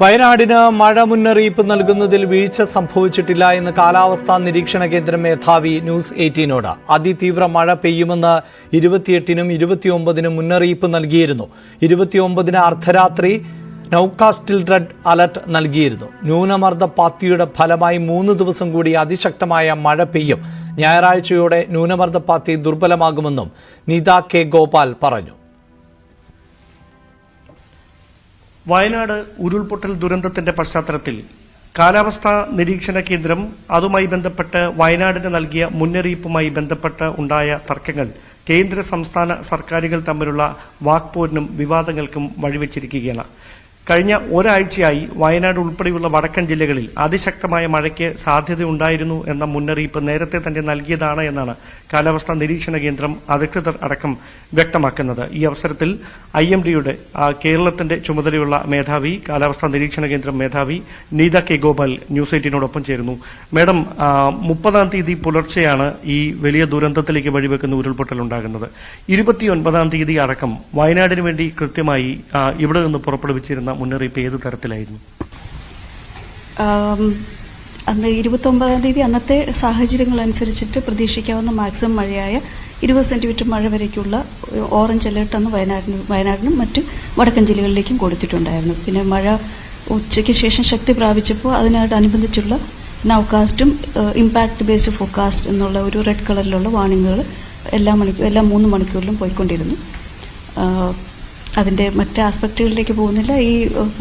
വയനാടിന് മഴ മുന്നറിയിപ്പ് നൽകുന്നതിൽ വീഴ്ച സംഭവിച്ചിട്ടില്ല എന്ന് കാലാവസ്ഥാ നിരീക്ഷണ കേന്ദ്രം മേധാവി ന്യൂസ് എയ്റ്റീനോട്. അതിതീവ്ര മഴ പെയ്യുമെന്ന് ഇരുപത്തിയെട്ടിനും ഇരുപത്തിയൊമ്പതിനും മുന്നറിയിപ്പ് നൽകിയിരുന്നു. ഇരുപത്തിയൊമ്പതിന് അർദ്ധരാത്രി നൌകാസ്റ്റിൽ റെഡ് അലർട്ട് നൽകിയിരുന്നു. ന്യൂനമർദ്ദ പാത്തിയുടെ ഫലമായി മൂന്ന് ദിവസം കൂടി അതിശക്തമായ മഴ പെയ്യും. ഞായറാഴ്ചയോടെ ന്യൂനമർദ്ദ പാത്തി ദുർബലമാകുമെന്നും നീത കെ ഗോപാൽ പറഞ്ഞു. വയനാട് ഉരുൾപൊട്ടൽ ദുരന്തത്തിന്റെ പശ്ചാത്തലത്തിൽ കാലാവസ്ഥാ നിരീക്ഷണ കേന്ദ്രം അതുമായി ബന്ധപ്പെട്ട് വയനാടിന് നൽകിയ മുന്നറിയിപ്പുമായി ബന്ധപ്പെട്ട് ഉണ്ടായ തർക്കങ്ങൾ കേന്ദ്ര സംസ്ഥാന സർക്കാരുകൾ തമ്മിലുള്ള വാക്പോരിനും വിവാദങ്ങൾക്കും വഴിവെച്ചിരിക്കുകയാണ്. കഴിഞ്ഞ ഒരാഴ്ചയായി വയനാട് ഉൾപ്പെടെയുള്ള വടക്കൻ ജില്ലകളിൽ അതിശക്തമായ മഴയ്ക്ക് സാധ്യതയുണ്ടായിരുന്നു എന്ന മുന്നറിയിപ്പ് നേരത്തെ തന്നെ നൽകിയതാണ് എന്നാണ് കാലാവസ്ഥാ നിരീക്ഷണ കേന്ദ്രം അധികൃതർ അടക്കം വ്യക്തമാക്കുന്നത്. ഈ അവസരത്തിൽ ഐ എം ഡിയുടെ കേരളത്തിന്റെ ചുമതലയുള്ള മേധാവി കാലാവസ്ഥാ നിരീക്ഷണ കേന്ദ്രം മേധാവി നീത കെ ഗോപാൽ ന്യൂസ് എയ്റ്റീനോടൊപ്പം ചേരുന്നു. മാഡം മുപ്പതാം തീയതി പുലർച്ചെയാണ് ഈ വലിയ ദുരന്തത്തിലേക്ക് വഴിവെക്കുന്ന ഉരുൾപൊട്ടൽ ഉണ്ടാകുന്നത്. ഇരുപത്തിയൊൻപതാം തീയതി അടക്കം വയനാടിന് വേണ്ടി കൃത്യമായി ഇവിടെ നിന്ന് പുറപ്പെടുവിച്ചിരുന്ന മുന്നറിയിപ്പ് ഏത് തരത്തിലായിരുന്നു? അന്ന് ഇരുപത്തൊമ്പതാം തീയതി അന്നത്തെ സാഹചര്യങ്ങൾ അനുസരിച്ചിട്ട് പ്രതീക്ഷിക്കാവുന്ന മാക്സിമം മഴയായ ഇരുപത് സെന്റിമീറ്റർ മഴ വരയ്ക്കുള്ള ഓറഞ്ച് അലേർട്ട് അന്ന് വയനാടിന് വയനാടിനും മറ്റ് വടക്കൻ ജില്ലകളിലേക്കും കൊടുത്തിട്ടുണ്ടായിരുന്നു. പിന്നെ മഴ ഉച്ചയ്ക്ക് ശേഷം ശക്തി പ്രാപിച്ചപ്പോൾ അതിനോടനുബന്ധിച്ചുള്ള നൗകാസ്റ്റും ഇമ്പാക്ട് ബേസ്ഡ് ഫോക്കാസ്റ്റ് എന്നുള്ള ഒരു റെഡ് കളറിലുള്ള വാണിങ്ങുകൾ എല്ലാ മണിക്കൂർ എല്ലാ മൂന്ന് മണിക്കൂറിലും പോയിക്കൊണ്ടിരുന്നു. ആ, അതിന്റെ മറ്റ് ആസ്പെക്റ്റുകളിലേക്ക് പോകുന്നില്ല. ഈ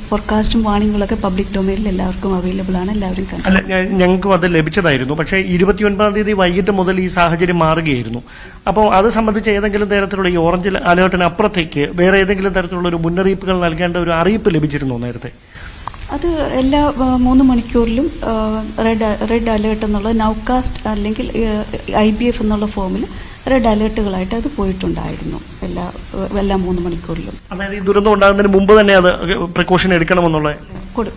ഫോർകാസ്റ്റും വാണിങ്ങുകളൊക്കെ പബ്ലിക് ഡൊമൈനിൽ എല്ലാവർക്കും അവൈലബിൾ ആണ്. എല്ലാവരും അല്ല ഞങ്ങൾക്കും അത് ലഭിച്ചതായിരുന്നു. പക്ഷേ ഇരുപത്തിയൊൻപതാം തീയതി വൈകിട്ട് മുതൽ ഈ സാഹചര്യം മാറുകയായിരുന്നു. അപ്പോൾ അത് സംബന്ധിച്ച് ഏതെങ്കിലും തരത്തിലുള്ള ഈ ഓറഞ്ച് അലേർട്ടിന് അപ്പുറത്തേക്ക് വേറെ ഏതെങ്കിലും തരത്തിലുള്ള ഒരു മുന്നറിയിപ്പുകൾ നൽകേണ്ട ഒരു അറിയിപ്പ് ലഭിച്ചിരുന്നു നേരത്തെ? അത് എല്ലാ മൂന്ന് മണിക്കൂറിലും റെഡ് റെഡ് അലേർട്ട് എന്നുള്ള നൗകാസ്റ്റ് അല്ലെങ്കിൽ ഐ ബി എഫ് എന്നുള്ള ഫോമിൽ റെഡ് അലേർട്ടുകളായിട്ട് അത് പോയിട്ടുണ്ടായിരുന്നു. എല്ലാ എല്ലാ മൂന്ന് മണിക്കൂറിലും. അതായത് ഈ ദുരന്തം ഉണ്ടാകുന്നതിന് മുമ്പ് തന്നെ അത് പ്രിക്കോഷൻ എടുക്കണമെന്നുള്ള?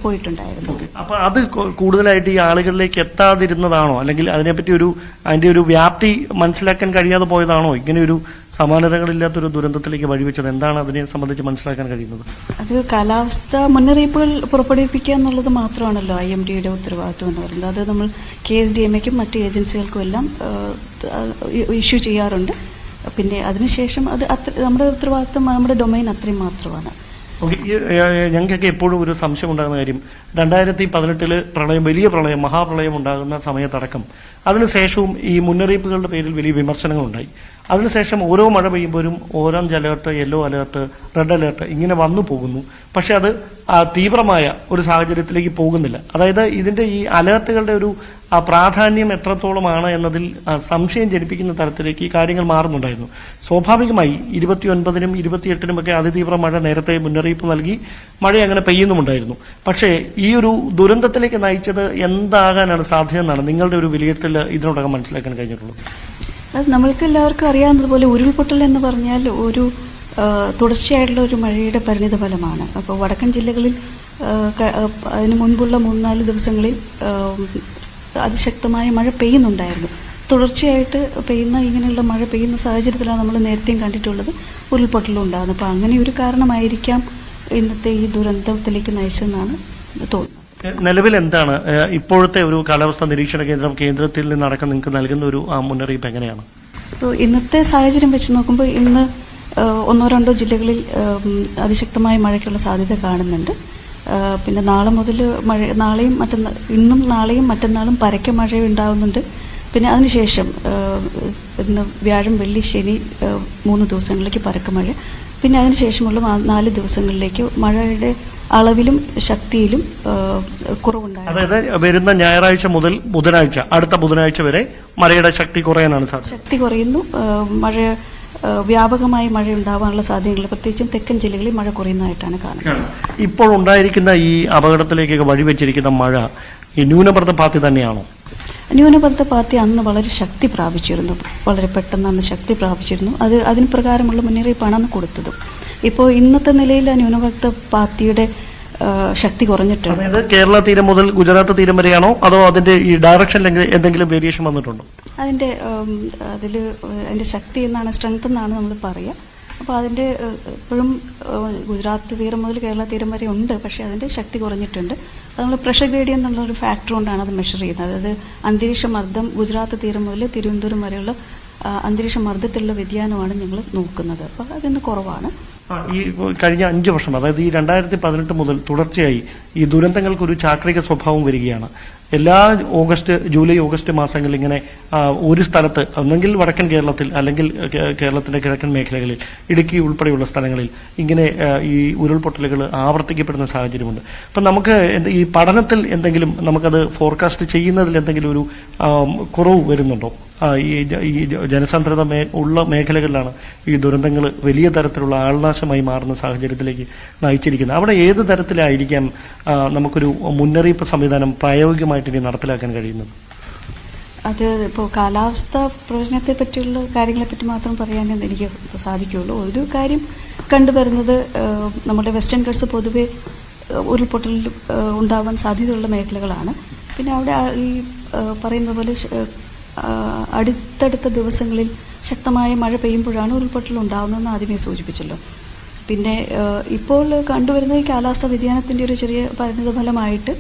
പോയിട്ടുണ്ടായിരുന്നു. അപ്പൊ അത് കൂടുതലായിട്ട് ഈ ആളുകളിലേക്ക് എത്താതിരുന്നതാണോ? അല്ലെങ്കിൽ അതിനെപ്പറ്റി ഒരു അതിന്റെ ഒരു വ്യാപ്തി മനസ്സിലാക്കാൻ കഴിയാതെ പോയതാണോ? ഇങ്ങനെ ഒരു സമാനതകളില്ലാത്തൊരു ദുരന്തത്തിലേക്ക് വഴിവെച്ചത് എന്താണ് അതിനെ സംബന്ധിച്ച് മനസ്സിലാക്കാൻ കഴിയുന്നത്? അത് കാലാവസ്ഥ മുന്നറിയിപ്പുകൾ പുറപ്പെടുവിപ്പിക്കുക എന്നുള്ളത് മാത്രമാണല്ലോ ഐ എം ഡിയുടെ ഉത്തരവാദിത്വം എന്ന് പറയുന്നത്. അത് നമ്മൾ കെ എസ് ഡി എം എക്കും മറ്റ് ഏജൻസികൾക്കും എല്ലാം ഇഷ്യൂ ചെയ്യാറുണ്ട്. പിന്നെ അതിനുശേഷം അത് അത്ര നമ്മുടെ ഉത്തരവാദിത്വം നമ്മുടെ ഡൊമൈൻ അത്രയും മാത്രമാണ്. ഞങ്ങൾക്കൊക്കെ എപ്പോഴും ഒരു സംശയം ഉണ്ടാകുന്ന കാര്യം രണ്ടായിരത്തി പതിനെട്ടിൽ പ്രളയം വലിയ പ്രളയം മഹാപ്രളയം ഉണ്ടാകുന്ന സമയത്തടക്കം അതിനുശേഷവും ഈ മുന്നറിയിപ്പുകളുടെ പേരിൽ വലിയ വിമർശനങ്ങളുണ്ടായി. അതിനുശേഷം ഓരോ മഴ പെയ്യുമ്പോഴും orange alert yellow alert red alert ഇങ്ങനെ വന്നു പോകുന്നു. പക്ഷെ അത് തീവ്രമായ ഒരു സാഹചര്യത്തിലേക്ക് പോകുന്നില്ല. അതായത് ഇതിന്റെ ഈ അലേർട്ടുകളുടെ ഒരു പ്രാധാന്യം എത്രത്തോളമാണ് എന്നതിൽ സംശയം ജനിപ്പിക്കുന്ന തരത്തിലേക്ക് ഈ കാര്യങ്ങൾ മാറുന്നുണ്ടായിരുന്നു. സ്വാഭാവികമായി ഇരുപത്തിയൊൻപതിനും ഇരുപത്തിയെട്ടിനും ഒക്കെ അതിതീവ്ര മഴ നേരത്തെ മുന്നറിയിപ്പ് നൽകി മഴ അങ്ങനെ പെയ്യുന്നുമുണ്ടായിരുന്നു. പക്ഷേ ഈ ഒരു ദുരന്തത്തിലേക്ക് നയിച്ചത് എന്താകാനാണ് സാധ്യത എന്നാണ് നിങ്ങളുടെ ഒരു വിലയിരുത്തൽ ഇതിനോടകം മനസ്സിലാക്കാൻ കഴിഞ്ഞിട്ടുള്ളത്. അത് നമ്മൾക്ക് എല്ലാവർക്കും അറിയാവുന്നതുപോലെ ഉരുൾപൊട്ടൽ എന്ന് പറഞ്ഞാൽ ഒരു തുടർച്ചയായിട്ടുള്ള ഒരു മഴയുടെ പരിണിത ഫലമാണ് അപ്പോൾ വടക്കൻ ജില്ലകളിൽ അതിന് മുൻപുള്ള മൂന്നാൽ ദിവസങ്ങളിൽ അതിശക്തമായ മഴ പെയ്യുന്നുണ്ടായിരുന്നു. തുടർച്ചയായിട്ട് പെയ്യുന്ന ഇങ്ങനെയുള്ള മഴ പെയ്യുന്ന സാഹചര്യത്തിലാണ് നമ്മൾ നേരത്തെയും കണ്ടിട്ടുള്ളത് ഉരുൾപൊട്ടലും ഉണ്ടാകുന്നത്. അപ്പോൾ അങ്ങനെ ഒരു കാരണമായിരിക്കാം ഇന്നത്തെ ഈ ദുരന്തത്തിലേക്ക് നയിച്ചതെന്നാണ് തോന്നുന്നത്. നിലവിൽ എന്താണ് ഇപ്പോഴത്തെ ഒരു കാലാവസ്ഥാ നിരീക്ഷണ കേന്ദ്രം കേന്ദ്രത്തിൽ നിന്നടക്കം നിങ്ങൾക്ക് നൽകുന്ന ഒരു മുന്നറിയിപ്പ് എങ്ങനെയാണ്? ഇന്നത്തെ സാഹചര്യം വെച്ച് നോക്കുമ്പോൾ ഇന്ന് ഒന്നോ രണ്ടോ ജില്ലകളിൽ അതിശക്തമായ മഴയ്ക്കുള്ള സാധ്യത കാണുന്നുണ്ട്. പിന്നെ നാളെ മുതൽ മഴ നാളെയും മറ്റന്നാ ഇന്നും നാളെയും മറ്റന്നാളും പരക്ക മഴ ഉണ്ടാകുന്നുണ്ട് പിന്നെ അതിനുശേഷം ഇന്ന് വ്യാഴം വെള്ളി ശനി മൂന്ന് ദിവസങ്ങളിലേക്ക് പരക്ക മഴ. പിന്നെ അതിനുശേഷമുള്ള നാല് ദിവസങ്ങളിലേക്ക് മഴയുടെ അളവിലും ശക്തിയിലും ആ, കുറവുണ്ടാകും അതായത് വരുന്ന ഞായറാഴ്ച മുതൽ ബുധനാഴ്ച അടുത്ത ബുധനാഴ്ച വരെ മഴയുടെ ശക്തി കുറയാനാണ് സാധ്യത. ശക്തി കുറയുന്നു. മഴ വ്യാപകമായി മഴ ഉണ്ടാവാനുള്ള സാധ്യതകൾ പ്രത്യേകിച്ചും തെക്കൻ ജില്ലകളിൽ മഴ കുറയുന്നതായിട്ടാണ് കാണുന്നത്. ഇപ്പോൾ ഉണ്ടായിരിക്കുന്ന ഈ അപകടത്തിലേക്കൊക്കെ വഴിവെച്ചിരിക്കുന്ന മഴ ഈ ന്യൂനമർദ്ദ പാത്തി തന്നെയാണോ? ന്യൂനമർദ്ദ പാത്തി അന്ന് വളരെ ശക്തി പ്രാപിച്ചിരുന്നു. വളരെ പെട്ടെന്ന് അന്ന് ശക്തി പ്രാപിച്ചിരുന്നു. അത് അതിന് പ്രകാരമുള്ള മുന്നറിയിപ്പാണ് അന്ന് കൊടുത്തത്. ഇപ്പോൾ ഇന്നത്തെ നിലയിൽ ആ ന്യൂനപക്ഷ പാർട്ടിയുടെ ശക്തി കുറഞ്ഞിട്ടുണ്ട്. അതായത് കേരള തീരം മുതൽ ഗുജറാത്ത് തീരം വരെയാണോ? അതോ അതിന്റെ ഈ ഡയറക്ഷൻ എന്തെങ്കിലും വേരിയേഷൻ വന്നിട്ടുണ്ടോ? അതിന്റെ അതിൽ അതിന്റെ ശക്തി എന്നാണ് സ്ട്രെങ്ത് എന്നാണ് നമ്മൾ പറയുക അപ്പോൾ അതിന്റെ ഇപ്പോഴും ഗുജറാത്ത് തീരം മുതൽ കേരള തീരം വരെ ഉണ്ട്. പക്ഷേ അതിന്റെ ശക്തി കുറഞ്ഞിട്ടുണ്ട്. അത് നമ്മൾ പ്രഷർ ഗ്രേഡിയൻ എന്നുള്ളൊരു ഫാക്ടർ കൊണ്ടാണ് അത് മെഷർ ചെയ്യുന്നത്. അതായത് അന്തരീക്ഷ മർദ്ദം ഗുജറാത്ത് തീരം മുതൽ തിരുവനന്തപുരം വരെയുള്ള അന്തരീക്ഷ മർദ്ദത്തിലുള്ള വ്യതിയാനമാണ് ഞങ്ങൾ നോക്കുന്നത്. അപ്പോൾ അതിന്ന് കുറവാണ്. ഈ കഴിഞ്ഞ അഞ്ച് വർഷം അതായത് ഈ രണ്ടായിരത്തി പതിനെട്ട് മുതൽ തുടർച്ചയായി ഈ ദുരന്തങ്ങൾക്ക് ഒരു ചാക്രിക സ്വഭാവം വരികയാണ്. എല്ലാ ഓഗസ്റ്റ് ജൂലൈ ഓഗസ്റ്റ് മാസങ്ങളിൽ ഇങ്ങനെ ഒരു സ്ഥലത്ത് ഒന്നെങ്കിൽ വടക്കൻ കേരളത്തിൽ അല്ലെങ്കിൽ കേരളത്തിന്റെ കിഴക്കൻ മേഖലകളിൽ ഇടുക്കി ഉൾപ്പെടെയുള്ള സ്ഥലങ്ങളിൽ ഇങ്ങനെ ഈ ഉരുൾപൊട്ടലുകൾ ആവർത്തിക്കപ്പെടുന്ന സാഹചര്യമുണ്ട്. അപ്പം നമുക്ക് ഈ പഠനത്തിൽ എന്തെങ്കിലും നമുക്കത് ഫോർകാസ്റ്റ് ചെയ്യുന്നതിൽ എന്തെങ്കിലും ഒരു കുറവ് വരുന്നുണ്ടോ? ഈ ജനസാന്ദ്രത ഉള്ള മേഖലകളിലാണ് ഈ ദുരന്തങ്ങൾ വലിയ തരത്തിലുള്ള ആൾനാശമായി മാറുന്ന സാഹചര്യത്തിലേക്ക് നയിച്ചിരിക്കുന്നത്. അവിടെ ഏത് തരത്തിലായിരിക്കാം നമുക്കൊരു മുന്നറിയിപ്പ് സംവിധാനം പ്രായോഗികമായിട്ട് ഇനി നടപ്പിലാക്കാൻ കഴിയുന്നത്? അത് ഇപ്പോൾ കാലാവസ്ഥ പ്രവചനത്തെ പറ്റിയുള്ള കാര്യങ്ങളെ പറ്റി മാത്രം പറയാനേ എനിക്ക് സാധിക്കുകയുള്ളൂ. ഒരു കാര്യം കണ്ടുവരുന്നത് നമ്മുടെ വെസ്റ്റേൺ ഗഡ്സ് പൊതുവെ ഉരുൾപൊട്ടലിൽ ഉണ്ടാവാൻ സാധ്യതയുള്ള മേഖലകളാണ്. പിന്നെ അവിടെ ഈ പറയുന്ന പോലെ അടുത്തടുത്ത ദിവസങ്ങളിൽ ശക്തമായ മഴ പെയ്യുമ്പോഴാണ് ഉരുൾപൊട്ടൽ ഉണ്ടാകുന്നതെന്ന് ആദ്യമേ സൂചിപ്പിച്ചല്ലോ. പിന്നെ ഇപ്പോൾ കണ്ടുവരുന്ന ഈ കാലാവസ്ഥാ വ്യതിയാനത്തിന്റെ ഒരു ചെറിയ പരിണിത ഫലമായിട്ട്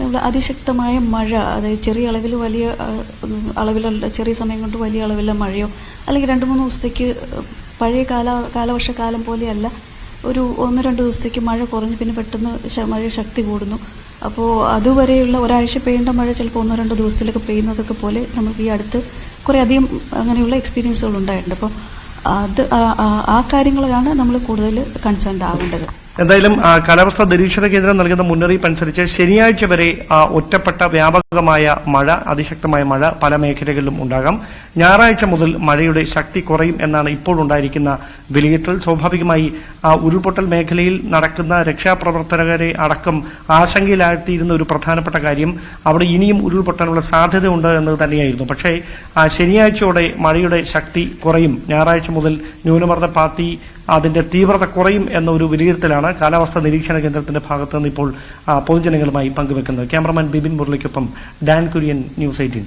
നമ്മൾ അതിശക്തമായ മഴ അതായത് ചെറിയ അളവിൽ വലിയ അളവിലുള്ള ചെറിയ സമയം കൊണ്ട് വലിയ അളവിലുള്ള മഴയോ അല്ലെങ്കിൽ രണ്ട് മൂന്ന് ദിവസത്തേക്ക് പഴയ കാല കാലവർഷക്കാലം പോലെയല്ല ഒരു ഒന്ന് രണ്ട് ദിവസത്തേക്ക് മഴ കുറഞ്ഞ് പിന്നെ പെട്ടെന്ന് മഴ ശക്തി കൂടുന്നു. അപ്പോൾ അതുവരെയുള്ള ഒരാഴ്ച പെയ്യേണ്ട മഴ ചിലപ്പോൾ ഒന്നോ രണ്ടോ ദിവസത്തിലൊക്കെ പെയ്യുന്നതൊക്കെ പോലെ നമുക്ക് ഈ അടുത്ത് കുറേ അധികം അങ്ങനെയുള്ള എക്സ്പീരിയൻസുകൾ ഉണ്ടായിട്ടുണ്ട്. അപ്പോൾ അത് ആ കാര്യങ്ങളാണ് നമ്മൾ കൂടുതൽ കൺസേൺഡ് ആവേണ്ടത്. എന്തായാലും കാലാവസ്ഥാ നിരീക്ഷണ കേന്ദ്രം നൽകുന്ന മുന്നറിയിപ്പ് അനുസരിച്ച് ശനിയാഴ്ച വരെ ആ, ഒറ്റപ്പെട്ട വ്യാപകമായ മഴ അതിശക്തമായ മഴ പല മേഖലകളിലും ഉണ്ടാകാം. ഞായറാഴ്ച മുതൽ മഴയുടെ ശക്തി കുറയും എന്നാണ് ഇപ്പോൾ ഉണ്ടായിരിക്കുന്ന വിലയിരുത്തൽ. സ്വാഭാവികമായി ആ, ഉരുൾപൊട്ടൽ മേഖലയിൽ നടക്കുന്ന രക്ഷാപ്രവർത്തകരെ അടക്കം ആശങ്കയിലാഴ്ത്തിയിരുന്ന ഒരു പ്രധാനപ്പെട്ട കാര്യം അവിടെ ഇനിയും ഉരുൾപൊട്ടാനുള്ള സാധ്യതയുണ്ട് എന്നത് തന്നെയായിരുന്നു. പക്ഷേ ശനിയാഴ്ചയോടെ മഴയുടെ ശക്തി കുറയും. ഞായറാഴ്ച മുതൽ ന്യൂനമർദ്ദ പാത്തി അതിന്റെ തീവ്രത കുറയും എന്ന ഒരു വിലയിരുത്തലാണ് കാലാവസ്ഥാ നിരീക്ഷണ കേന്ദ്രത്തിന്റെ ഭാഗത്ത് നിന്ന് ഇപ്പോൾ പൊതുജനങ്ങളുമായി പങ്കുവെക്കുന്നത്. ക്യാമറമാൻ ബിബിൻ മുരളിക്കൊപ്പം ഡാൻ കുര്യൻ ന്യൂസ് എയ്റ്റീൻ.